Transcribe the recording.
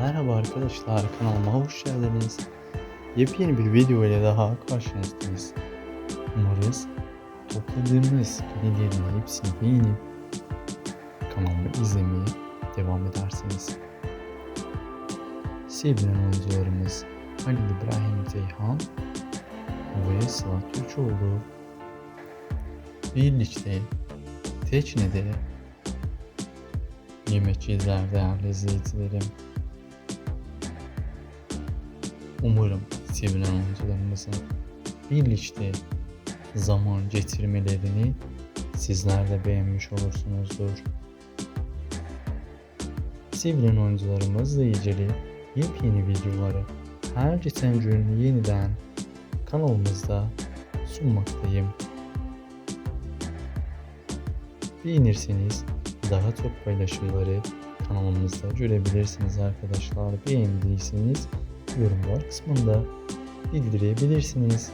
Merhaba arkadaşlar kanalıma hoş geldiniz. Yepyeni bir video ile daha karşınızdayız. Umarız topladığımız kredilerin hepsini beğenip kanalımı izlemeye devam edersiniz. Sevilen oyuncularımız Halil İbrahim Ceyhan ve Sıla Türkoğlu birlikte Teçne'de yemek izler değerli izleyicilerim. Umarım sevilen oyuncularımızın birlikte zaman getirmelerini sizler de beğenmiş olursunuzdur. Sevilen oyuncularımızla ilgili yepyeni videoları her geçen gün yeniden kanalımızda sunmaktayım. Beğenirseniz daha çok paylaşımları kanalımızda görebilirsiniz arkadaşlar. Beğendiyseniz yorumlar kısmında bildirebilirsiniz.